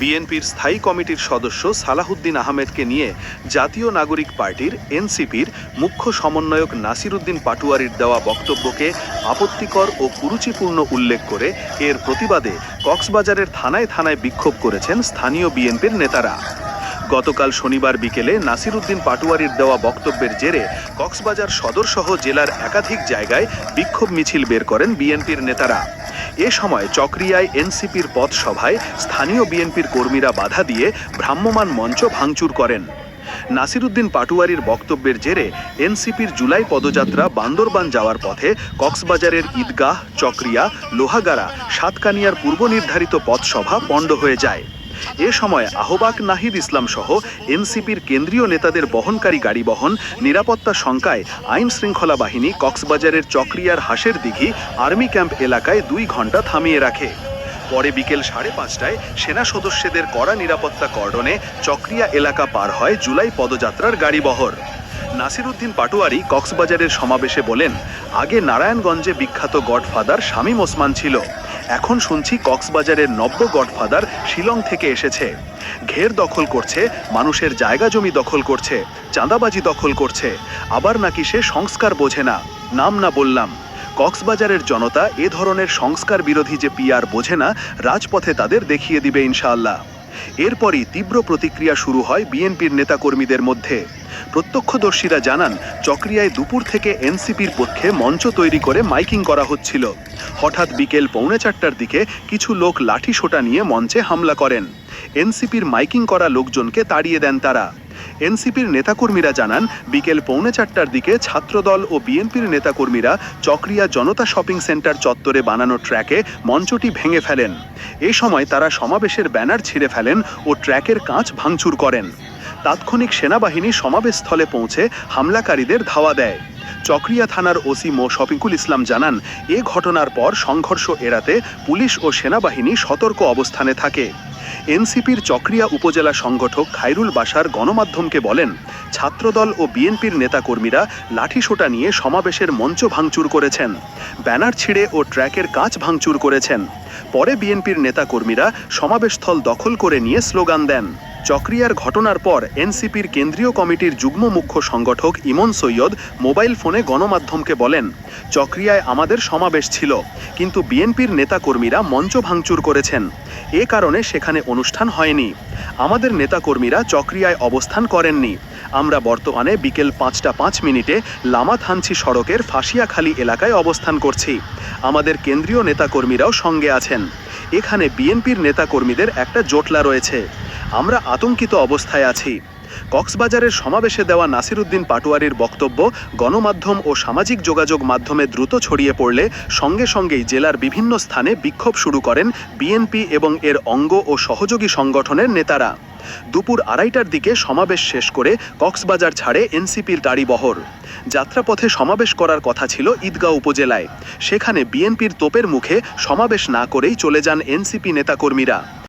বিএনপির স্থায়ী কমিটির সদস্য সালাহুদ্দিন আহমেদকে নিয়ে জাতীয় নাগরিক পার্টির এনসিপির মুখ্য সমন্বয়ক নাসিরুদ্দিন পাটুয়ারির দেওয়া বক্তব্যকে আপত্তিকর ও কুরুচিপূর্ণ উল্লেখ করে এর প্রতিবাদে কক্সবাজারের থানায় থানায় বিক্ষোভ করেছেন স্থানীয় বিএনপির নেতারা। গতকাল শনিবার বিকেলে নাসিরুদ্দিন পাটুয়ারির দেওয়া বক্তব্যের জেরে কক্সবাজার সদরসহ জেলার একাধিক জায়গায় বিক্ষোভ মিছিল বের করেন বিএনপির নেতারা। এ সময় চক্রিয়ায় এনসিপির পথ সভায় স্থানীয় বিএনপির কর্মীরা বাধা দিয়ে ভ্রাম্যমান মঞ্চ ভাঙচুর করেন। নাসিরুদ্দিন পাটুয়ারির বক্তব্যের জেরে এনসিপির জুলাই পদযাত্রা বান্দরবান যাওয়ার পথে কক্সবাজারের ঈদগাহ, চক্রিয়া, লোহাগাড়া, সাতকানিয়ার পূর্ব নির্ধারিত পথসভা পণ্ড হয়ে যায়। এ সময় আহ্বাক নাহিদ ইসলাম সহ এনসিপির কেন্দ্রীয় নেতাদের বহনকারী গাড়ি বহন, নিরাপত্তা শঙ্কায় আইন শৃঙ্খলা বাহিনী কক্সবাজারের চক্রিয়ার হাসের দিঘি আর্মি ক্যাম্প এলাকায় দুই ঘণ্টা থামিয়ে রাখে। পরে বিকেল সাড়ে পাঁচটায় সেনা সদস্যদের কড়া নিরাপত্তা কর্ডনে চক্রিয়া এলাকা পার হয় জুলাই পদযাত্রার গাড়িবহর নাসিরুদ্দিন পাটোয়ারি কক্সবাজারের সমাবেশে বলেন, আগে নারায়ণগঞ্জে বিখ্যাত গডফাদার শামীম ওসমান ছিল। এখন শুনছি কক্সবাজারের নব্য গডফাদার শিলং থেকে এসেছে। ঘের দখল করছে, মানুষের জায়গা জমি দখল করছে, চাঁদাবাজি দখল করছে। আবার নাকি সে সংস্কার বোঝে না। নাম না বললাম। কক্সবাজারের জনতা এ ধরনের সংস্কার বিরোধী যে পিয়ার বোঝে না, রাজপথে তাদের দেখিয়ে দিবে ইনশাআল্লাহ। এরপরই তীব্র প্রতিক্রিয়া শুরু হয় বিএনপির নেতাকর্মীদের মধ্যে। প্রত্যক্ষদর্শীরা জানান, চক্রিয়ায় দুপুর থেকে এনসিপির পক্ষে মঞ্চ তৈরি করে মাইকিং করা হচ্ছিল। হঠাৎ বিকেল পৌনে চারটার দিকে কিছু লোক লাঠি সোটা নিয়ে মঞ্চে হামলা করেন। এনসিপির মাইকিং করা লোকজনকে তাড়িয়ে দেন তারা। এনসিপির নেতাকর্মীরা জানান, বিকেল পৌনে চারটার দিকে ছাত্রদল ও বিএনপির নেতাকর্মীরা চক্রিয়া জনতা শপিং সেন্টার চত্বরে বানানো ট্র্যাকে মঞ্চটি ভেঙে ফেলেন। এ সময় তারা সমাবেশের ব্যানার ছিঁড়ে ফেলেন ও ট্র্যাকের কাঁচ ভাঙচুর করেন। তাৎক্ষণিক সেনাবাহিনী সমাবেশস্থলে পৌঁছে হামলাকারীদের ধাওয়া দেয়। চক্রিয়া থানার ওসি মো. শফিকুল ইসলাম জানান, এ ঘটনার পর সংঘর্ষ এড়াতে পুলিশ ও সেনাবাহিনী সতর্ক অবস্থানে থাকে। এনসিপির চক্রিয়া উপজেলা সংগঠক খাইরুল বাসার গণমাধ্যমকে বলেন, ছাত্রদল ও বিএনপির নেতাকর্মীরা লাঠিসোটা নিয়ে সমাবেশের মঞ্চ ভাঙচুর করেছেন, ব্যানার ছিঁড়ে ও ট্র্যাকের কাঁচ ভাঙচুর করেছেন। পরে বিএনপির নেতাকর্মীরা সমাবেশস্থল দখল করে নিয়ে স্লোগান দেন। চক্রিয়ার ঘটনার পর এনসিপির কেন্দ্রীয় কমিটির যুগ্ম মুখ্য সংগঠক ইমন সৈয়দ মোবাইল ফোনে গণমাধ্যমকে বলেন, চক্রিয়ায় আমাদের সমাবেশ ছিল, কিন্তু বিএনপির নেতাকর্মীরা মঞ্চ ভাঙচুর করেছেন। এ কারণে সেখানে অনুষ্ঠান হয়নি। আমাদের নেতাকর্মীরা চক্রিয়ায় অবস্থান করেননি। আমরা বর্তমানে বিকেল পাঁচটা পাঁচ মিনিটে লামাথানছি সড়কের ফাঁসিয়াখালী এলাকায় অবস্থান করছি। আমাদের কেন্দ্রীয় নেতাকর্মীরাও সঙ্গে আছেন। এখানে বিএনপির নেতাকর্মীদের একটা জোটলা রয়েছে। আমরা আতঙ্কিত অবস্থায় আছি। কক্সবাজারের সমাবেশে দেওয়া নাসিরুদ্দিন পাটোয়ারির বক্তব্য, গণমাধ্যম ও সামাজিক যোগাযোগ মাধ্যমে দ্রুত ছড়িয়ে পড়লে সঙ্গে সঙ্গেই জেলার বিভিন্ন স্থানে বিক্ষোভ শুরু করেন বিএনপি এবং এর অঙ্গ ও সহযোগী সংগঠনের নেতারা। দুপুর আড়াইটার দিকে সমাবেশ শেষ করে কক্সবাজার ছাড়ে এনসিপির গাড়িবহর যাত্রাপথে সমাবেশ করার কথা ছিল ঈদগাঁও উপজেলায়। সেখানে বিএনপির তোপের মুখে সমাবেশ না করেই চলে যান এনসিপি নেতাকর্মীরা।